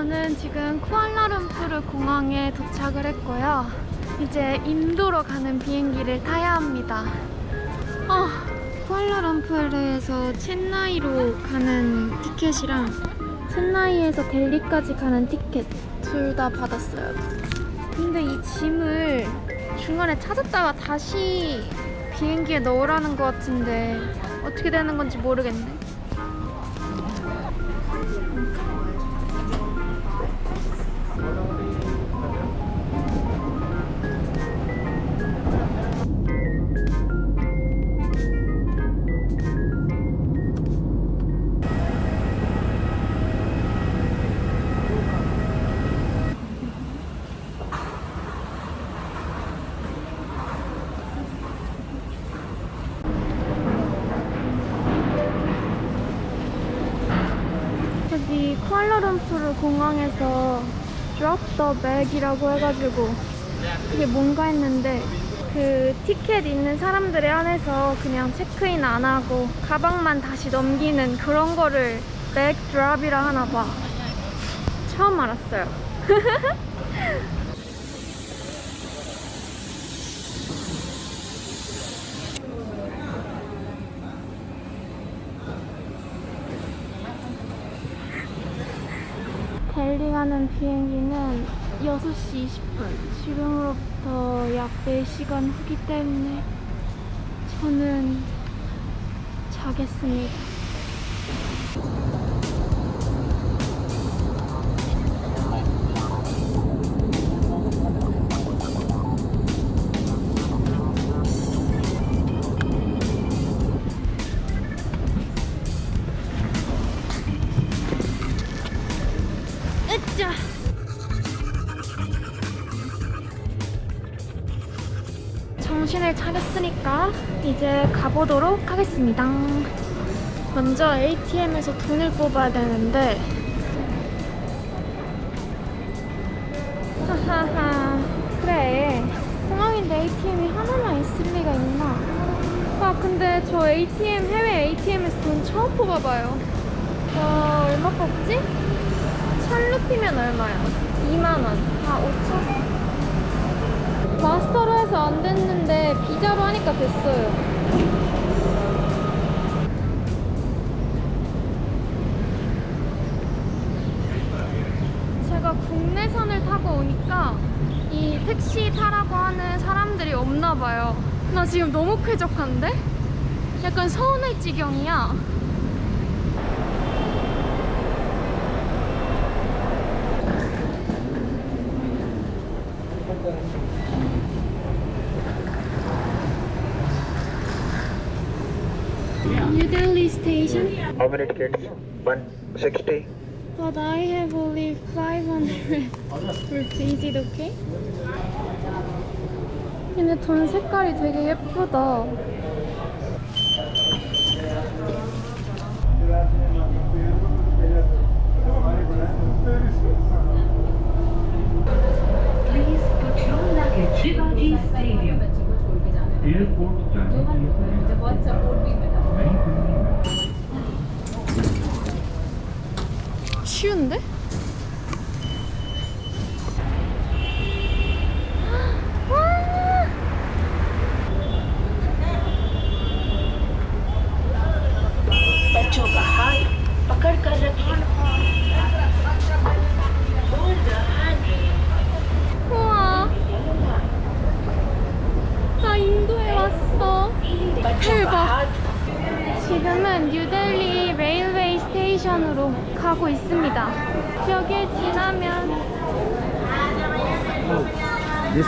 저는 지금 쿠알라룸푸르 공항에 도착을 했고요. 이제 인도로 가는 비행기를 타야 합니다. 어, 쿠알라룸푸르에서 첸나이로 가는 티켓이랑 첸나이에서 델리까지 가는 티켓 둘 다 받았어요. 근데 이 짐을 중간에 찾았다가 다시 비행기에 넣으라는 것 같은데 어떻게 되는 건지 모르겠네. 공항에서 drop the bag이라고 해가지고 그게 뭔가 했는데 그 티켓 있는 사람들의 안에서 그냥 체크인 안 하고 가방만 다시 넘기는 그런 거를 백 드랍이라 하나 봐. 처음 알았어요. 가는 비행기는 6시 20분. 지금으로부터 약 4시간 후기 때문에 저는 자겠습니다. 으쌰! 정신을 차렸으니까 이제 가보도록 하겠습니다. 먼저 ATM에서 돈을 뽑아야 되는데 하하하 그래 공항인데 ATM이 하나만 있을 리가 있나 아 근데 저 ATM 해외 ATM에서 돈 처음 뽑아봐요 와 얼마 뽑지? 찰루피면 얼마야? 2만원. 아, 5천? 마스터로 해서 안 됐는데 비자로 하니까 됐어요. 제가 국내선을 타고 오니까 이 택시 타라고 하는 사람들이 없나 봐요. 나 지금 너무 쾌적한데? 약간 서운할 지경이야. Station, How many tickets? 160? but I have only 500 rupees. Is it okay? 근데 돈 색깔이 되게 예쁘다. Please put 쉬운데?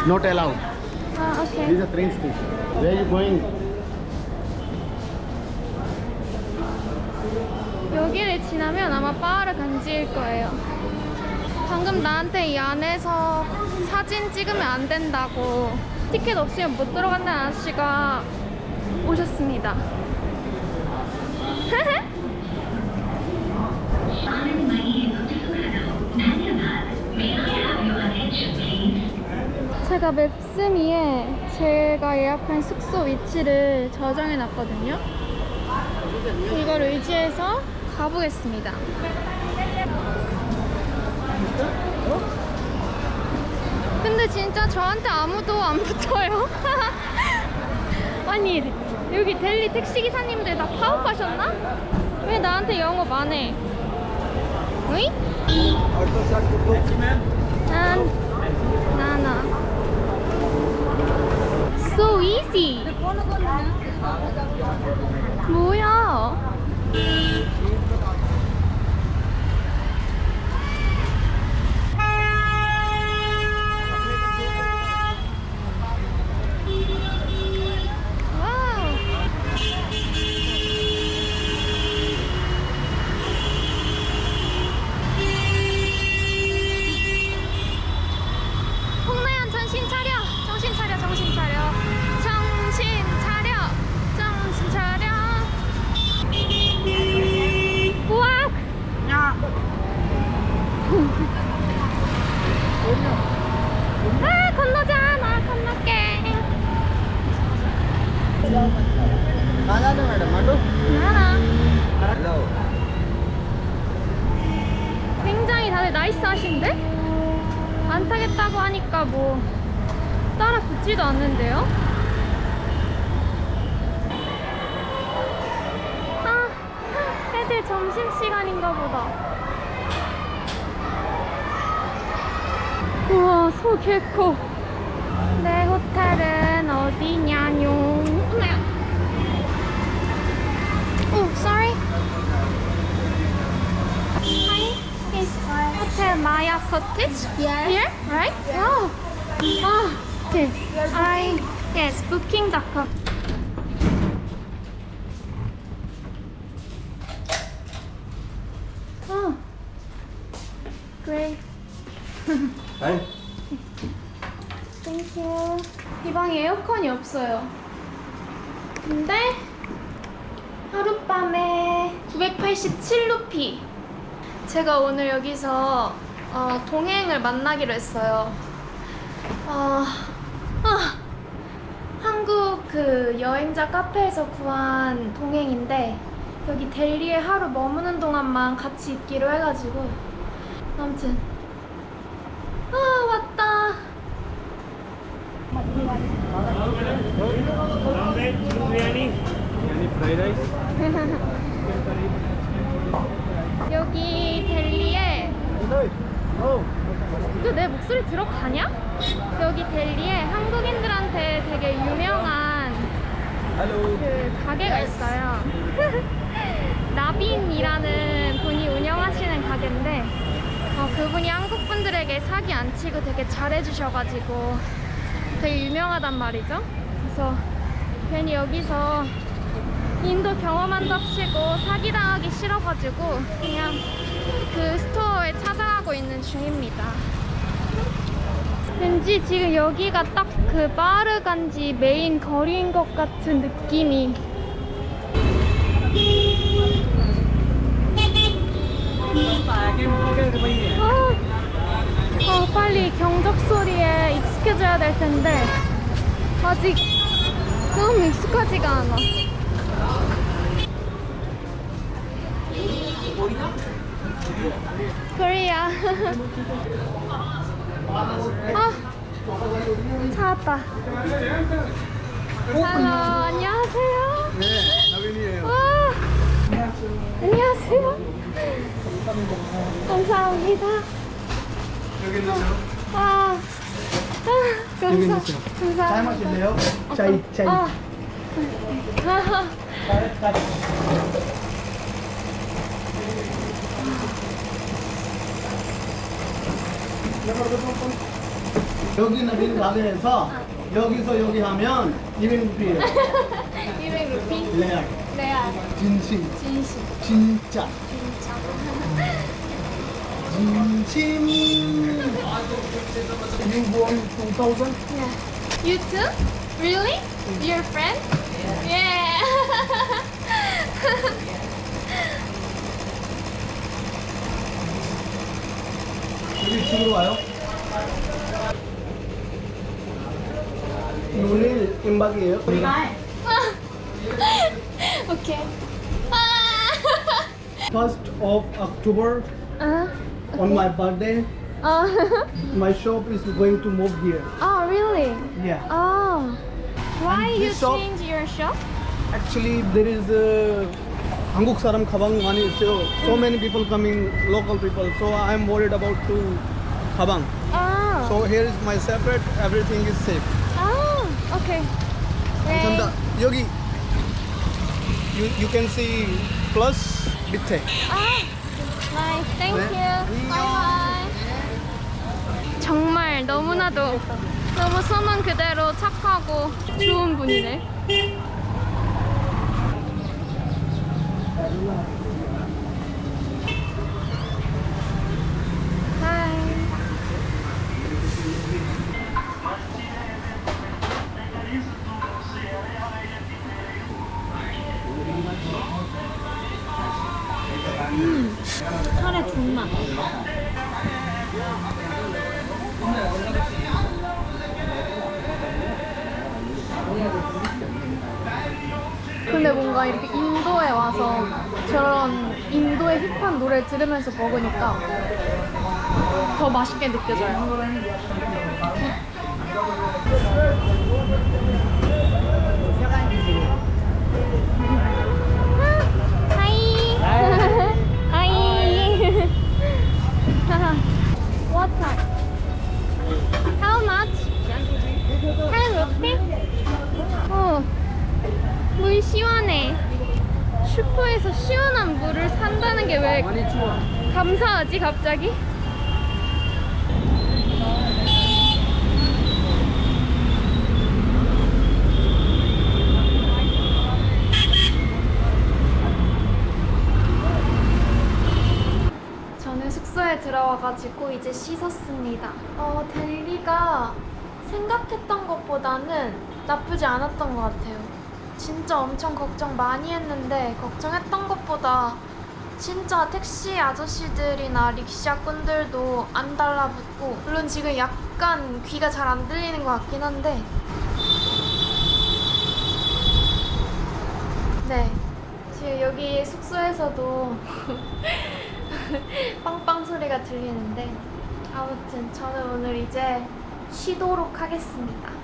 Not allowed. 아 This 오케이. is a train station. Where are you going? 여기를 지나면 아마 바를 간지일 거예요. 방금 나한테 이 안에서 사진 찍으면 안 된다고 티켓 없이면 못 들어간다는 아저씨가 오셨습니다. 제가 맵스미에 제가 예약한 숙소 위치를 저장해 놨거든요. 이걸 의지해서 가보겠습니다. 근데 진짜 저한테 아무도 안 붙어요. 아니 여기 델리 택시 기사님들 다 파업하셨나? 왜 나한테 영업 안 해? 으이? 난 나나. So easy. 뭐야? 와우. 홍나연 정신 차려 정신 차려 정신 차려 정신 차려 정신 차려 우와 아 건너자 나 건널게 Madam, madam. 나나 Hello. 굉장히 다들 나이스 하신데? 안 타겠다고 하니까 뭐 따라 붙지도 않는데요? 아, 애들 점심시간인가 보다. 우와, 소 개코. 내 호텔은 어디냐뇨? 오, sorry. Hi, is Hotel Maya Cottage yes. here, right? Wow. Ah, okay. I yes, booking.com. Oh, great. Fine. 땡큐. 이 방에 에어컨이 없어요. 근데 하룻밤에 987루피. 제가 오늘 여기서 어, 동행을 만나기로 했어요. 어, 아, 한국 그 여행자 카페에서 구한 동행인데 여기 델리에 하루 머무는 동안만 같이 있기로 해가지고 아무튼 아 왔다. 여기 델리에 이거 내 목소리 들어가냐? 여기 델리에 한국인들한테 되게 유명한 그 가게가 있어요. 나빈이라는 분이 운영하시는 가게인데 어, 그분이 한국 분들에게 사기 안 치고 되게 잘해주셔가지고 되게 유명하단 말이죠. 그래서 괜히 여기서 인도 경험한답시고 사기당하기 싫어가지고 그냥 그 스토어에 찾아가고 있는 중입니다. 왠지 지금 여기가 딱그 바르간지 메인 거리인 것 같은 느낌이. 아, 아, 빨리 경적 소리에 익숙해져야 될 텐데 아직 너무 익숙하지가 않아. 코리아. 아, 찾았다. 할로, 안녕하세요. 네, 나빈이에요. 와, 안녕하세요. 감사합니다. 여기 있어요. 아, 아 감사, 있어요. 감사합니다. 차이 마실래요? 차이, 차이. 아, 아, 여기 나빈 가게에서 여기서 여기 하면 200루피예요. 200루피? 레알. 레알, 진심. 진심, 진짜. 진짜. 진심. You won 2000? Yeah. You too? Really? Your friend? Yeah. 여기 집으로 와요? 오늘 임박이에요? okay. 아. First of October 아, On my birthday, 아, my shop is going to move here. 아, really? Yeah. 아, why And you this shop- change your shop? Actually, there is uh, 한국 사람 가방 많이 있어요. So many people coming, local people. So I'm worried about to 가방. 아, So here is my separate. Everything is safe. 아, okay. 네. 감사합니다. 여기 you you can see plus 밑에. 아, nice. Thank 네. you. Bye bye. 정말 너무나도 너무 선언 그대로 착하고 좋은 분이네. 카레 존맛. 근데 뭔가 이렇게 인도에 와서 저런 인도의 힙한 노래를 들으면서 먹으니까 더 맛있게 느껴져요. What time? How much? 10 rupee? 어, 물 시원해. 슈퍼에서 시원한 물을 산다는 게 왜 감사하지 갑자기? 저는 숙소에 들어와가지고 이제 씻었습니다. 어, 델리가 생각했던 것보다는 나쁘지 않았던 것 같아요. 진짜 엄청 걱정 많이 했는데 걱정했던 것보다 진짜 택시 아저씨들이나 릭샤꾼들도 안 달라붙고 물론 지금 약간 귀가 잘 안 들리는 것 같긴 한데 네 지금 여기 숙소에서도 빵빵 소리가 들리는데 아무튼 저는 오늘 이제 쉬도록 하겠습니다.